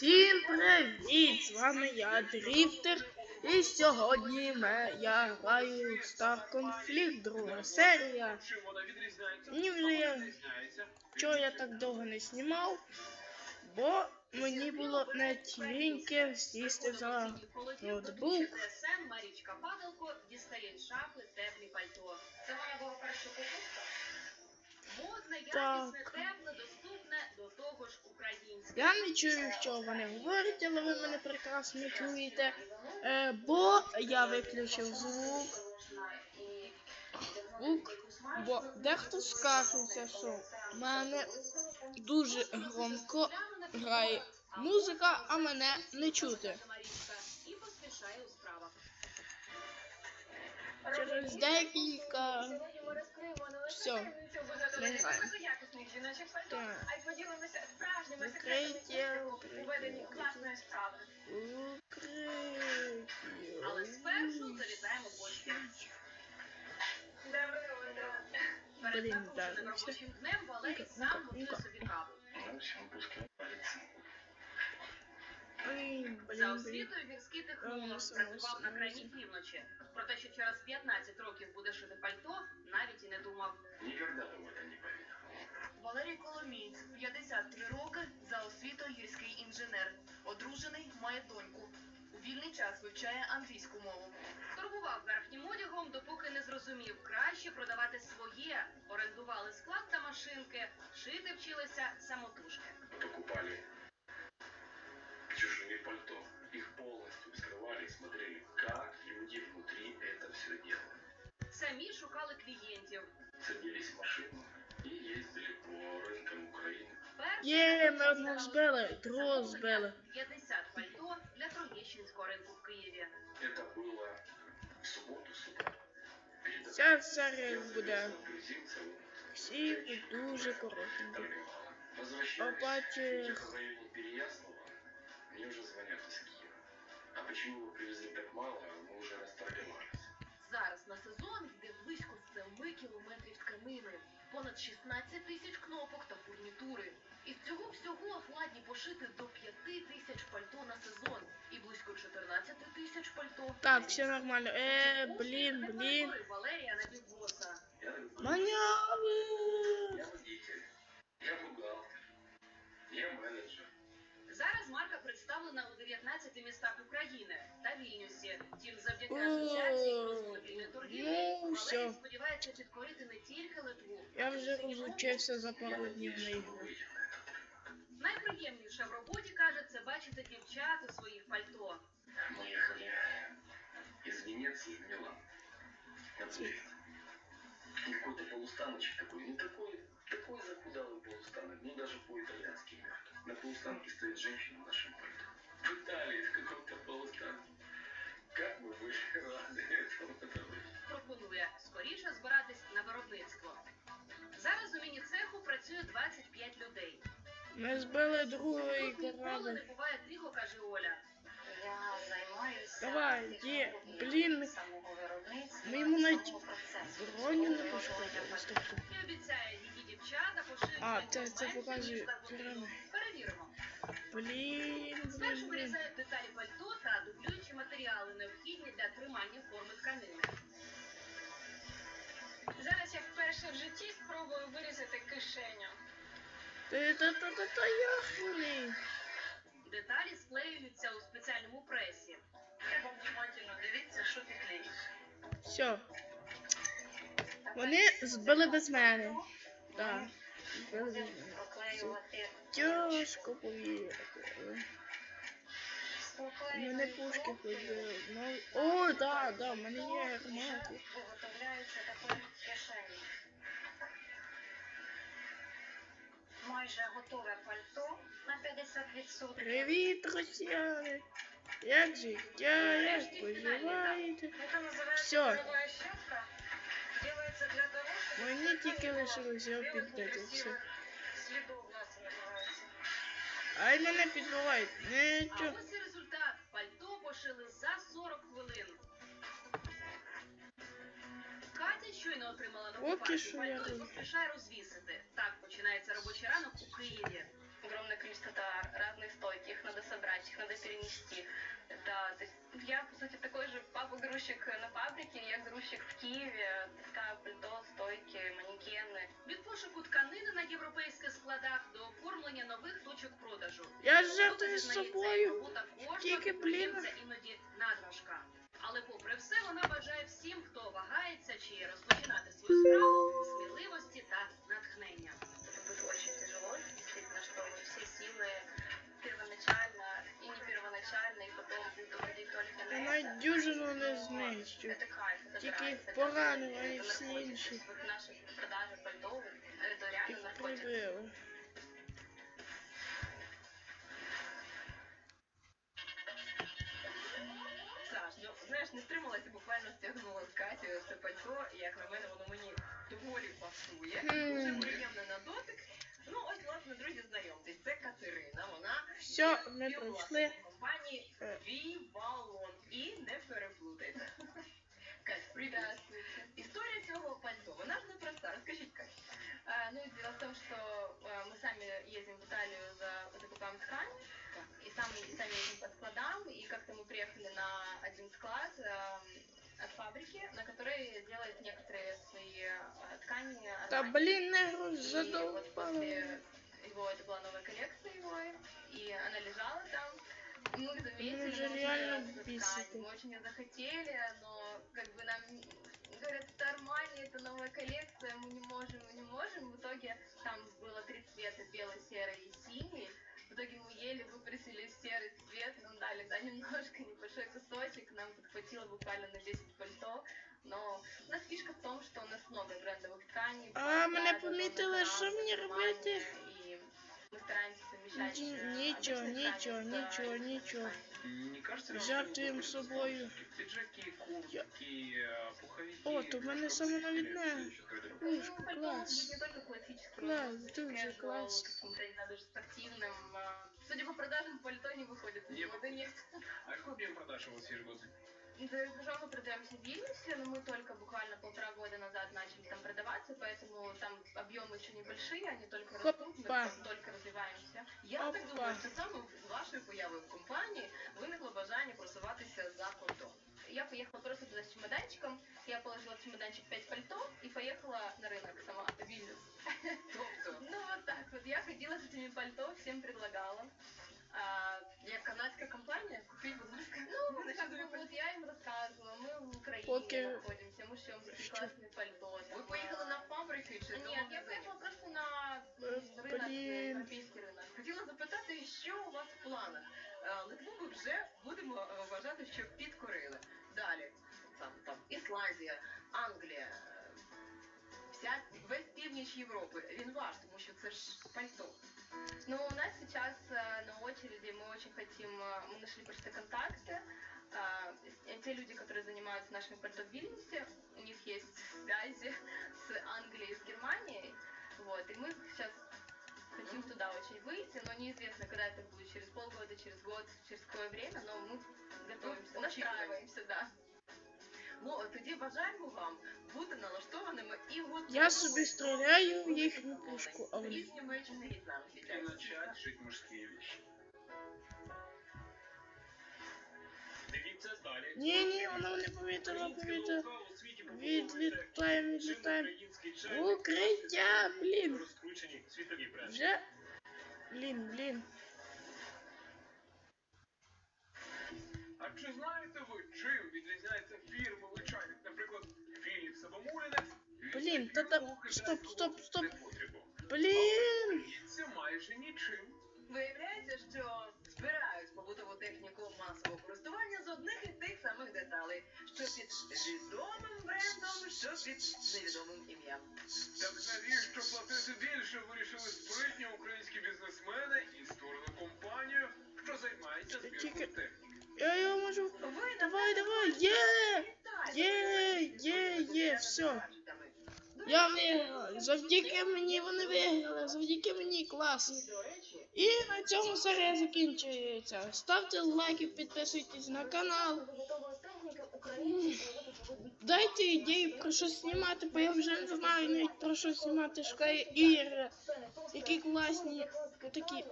Всім привіт! З вами я Дріфтер. І сьогодні ми, я граю в Star Conflict, друга серія. Мені вже є- відрізняється. Чого я так довго не знімав? Бо мені було не тільки сісти за ноутбук. Марічка Падалко дістає шафи теплі пальто. Це моя була перша покупка. Модне, якісне, тепле, доступне, до того ж українське. Я не чую, що вони говорять, але ви мене прекрасно чуєте. Е, бо я виключив звук. Звук, бо дехто скаржився, що в мене дуже громко грає музика, а мене не чути. Через декілька. Все, не. Так. Укриття, укриття, укриття. Але спершу залізаємо в гості. Перед робочим днем Валерій сам собі каву. За освітою гірський технолог працював на крайній півночі. Про те, що через 15 років буде шити пальто, навіть і не думав. Бы в это не поверил. Валерій Коломієць, 53 роки, за освітою гірський інженер. Одружений, має доньку. У вільний час вивчає англійську мову. Торгував верхнім одягом, допоки не зрозумів, краще продавати своє. Орендували склад та машинки, шити вчилися самотужки. Покупали чужие пальто. Их полностью вскрывали и смотрели, как люди внутри это все делают. Самі шукали клієнтів. Садились в машину и ездили по рынкам Украины. Перший Є, ми покупець одного став збили, другого замовлення збили. 50 пальто для Троєщинського ринку в Києві. Это было в субботу, субботу. Перед Ця серія буде грузинцев всі дуже коротенькі. торговала. Возвращаясь, Побачив. где-то в районе Переяслава, мне уже звонят из Киева. А почему вы привезли так мало, мы уже расторговались. Зараз на сезон йде близько 7 кілометрів тканини, понад 16 тисяч кнопок та фурнітури. Із цього всього ладні пошити до 5 тисяч пальто на сезон і близько 14 тисяч пальто. Так, все нормально. Е, блін, блін. Валерія на півбоса. Маняви! Я водитель. Я бухгалтер. Я менеджер. Зараз марка представлена у 19 містах України та Вільнюсі. Втім, завдяки О, асоціації кросмобільної торгівлі ну, Валерій всьо. сподівається підкорити не тільки Литву. Я вже розучився за пару днів на Что ігру. выйдет. Найприємніше в роботі каже це бачити дівчат у своїх пальто. Мы ехали из Венеции в Милан. На поезд. И Какой-то полустаночек такой, ну такой, такой захудалый полустанок, ну даже по-итальянски мягкий. На полустанке стоит женщина в нашем пальто. В Италии в каком-то полустанке. Как мы были рады этому. это было. Пропонує скоріше збиратись на виробництво. Зараз у міні-цеху працює 25 людей. Ми збили другий Тут ніколи не корабль. буває тихо, каже Оля. Я займаюся Давай, є, блін. самого виробництва, Ми йому навіть самого процесу. Броню не Виготовлення пошкодили. пальто. Стоп. І обіцяє, її дівчата пошиють А, пальто це- це менше, показує ніж за вирізають деталі пальто та дублюючі матеріали, необхідні для тримання форми тканини. Зараз я вперше в житті спробую вирізати кишеню. Ти та та та та яхні. Деталі склеюються у спеціальному пресі. Треба внимательно дивитися, що ти клеїш. Все. Вони збили без мене. Так. Збили без мене. Тяжко повірити. але У мене проклеювати пушки кнопки, ходили. Ну, о, да, да, в мене є гармати. виготовляються такої кишені. Майже готове пальто на 50%. Привіт, росіяни! Як життя, як поживаєте? Это называется Всё. круговая щетка. Делается для того, чтобы... Мені тільки лишилось його белых підбити. Все. некрасивых Следов у нас называется. Ай, мене підбивають. А ось і результат. Пальто пошили за 40 хвилин. Катя щойно отримала нову Поки партію що я пальто і поспішає розвісити. Так починається робочий ранок у Києві. Огромное количество товар, разных стойких, надо собрать. А, то есть я, по сути, такой же папа-грузчик на фабрике, я грузчик в Киеве, таскаю пальто, стойки, манекени. Від пошуку тканини на європейських складах до оформлення нових точок продажу. Я жертвую зізнається, собою. Тільки, блін. іноді надлишка. Але попри все, вона бажає всім, хто вагається чи розпочинати свою справу, сміливості та натхнення. Это будет очень тяжело, действительно, что все силы первоначально и не первоначально, и потом будут уходить только на Я это. навіть дюжину не Но знищу. Это кайф, это Тільки драйв, їх это поранив, а это не всі наркотик. інші. То есть Вот наши продажи пальто, это реально Їх Знаєш, не стрималася, буквально стягнула з Катю це пальто, і як на мене, воно мені доволі пасує. Дуже приємно на дотик. Ну, ось, власне, друзі, знайомтесь. Це Катерина. Вона Що, ми пройшли. компанії. Вівалон. І не переплутайте. Кать, привіт. Как-то мы приехали на один склад а, от фабрики, на которой делает некоторые свои а, ткани Та Армани. блін, не груз И вот его, это была новая коллекция его, и она лежала там. Мы заметили, очень реально бесит ткань, мы очень ее захотели, но как бы нам говорят, это Армани, это новая коллекция, мы не можем, мы не можем. В итоге там было три цвета, белый, серый и синий. В итоге мы еле выпросили серый цвет, нам дали да, немножко, небольшой кусочек, нам подхватило буквально на 10 пальто. Но у нас фишка в том, что у нас много брендовых тканей. А, Prada, мене Zara, помітили, що мені Armani, робити? И мы стараемся совмещать Ні- э, нічого, обычные нічого, ткани с, нічого, э, нічого. Не кажется ли вам, Жертвуем что вы собою. используете Пиджаки, куртки, э, пуховики. О, то в мене немножко самонавідне. следующих гардероб. Ну, Пушка, пальто клас. Может быть дуже casual, класс. каким-то, не знаю, даже спортивным. а. Судя по продажам, пальто не выходит из Не моды, нет. А какой объем продаж у вас? За рубежом мы продаемся в Вильнюсе, но мы только буквально полтора года назад начали там продаваться, поэтому там объемы еще небольшие, они только растут, мы там только развиваемся. Я так Опа. думаю, що саме вашою появою в компанії виникло бажання просуватися за кордон Я поехала просто туда с чемоданчиком, я положила в чемоданчик 5 пальто и поехала на рынок сама, в Вильнюс. Тобто, Ну вот так вот, я ходила с этими пальто, всем предлагала. А, як канадська компанія, купіть, будь ласка. Ну, мене как чудові бы, пальто. вот я им рассказывала, мы в Украине Поки- находимся, мы шьем такие Що? классные пальто. Ви там, поїхали а, на фабрики чи до Нет, я магазинів? поехала просто на Э, м, рынок, блин. европейский рынок. Хотіла запитати, що у вас в планах. Е, Литву ми вже будемо е, вважати, що підкорили. Далі там, там Ісландія, Англія, е, вся весь північ Європи. Він ваш, тому що це ж пальто. Но у нас сейчас э, на очереди мы очень хотим, э, мы нашли просто контакты. А, с- Те люди, которые занимаются нашими пальто в Вильнюсе, у них есть связи с Англией и с Германией. очень выйти, но неизвестно, когда это будет, через полгода, через год, через какое время, но мы готовимся, Ну, настраиваемся, да. Ну тоді бажаємо вам бути налаштованими і готовими. Я собі стріляю в їхню пушку, а вони. І з Німеччини, і з нам И начать жить мужские вещи. Дивіться далі. Ні, ні, вона не помітила, Українське помітила. ноу-хау у світі побудовується Відлітаємо, чим відлітаємо. український чайник Укриття, блін. розкручені світові бренди. Вже. Блін, блін. А чи знаєте ви, чим відрізняється фірмовий чайник, наприклад, Philips або Mulinex? Блін, та та. Стоп, стоп, стоп. Блін. Це майже нічим. Виявляється, що збирають побутову техніку масового користування з одних і тих самих деталей, що під відомим невідомим ім'ям. Так навіщо платити більше, вирішили спритні українські бізнесмени і створили компанію, що займається збіркою техніки. Я його можу. Давай, давай, є! Є, є, є, все. Я виграла. Завдяки мені вони виграли. Завдяки мені клас. І на цьому серія закінчується. Ставте лайки, підписуйтесь на канал. Дайте ідеї про що знімати, бо я вже не знаю навіть про що знімати. шкає ігри, які класні такі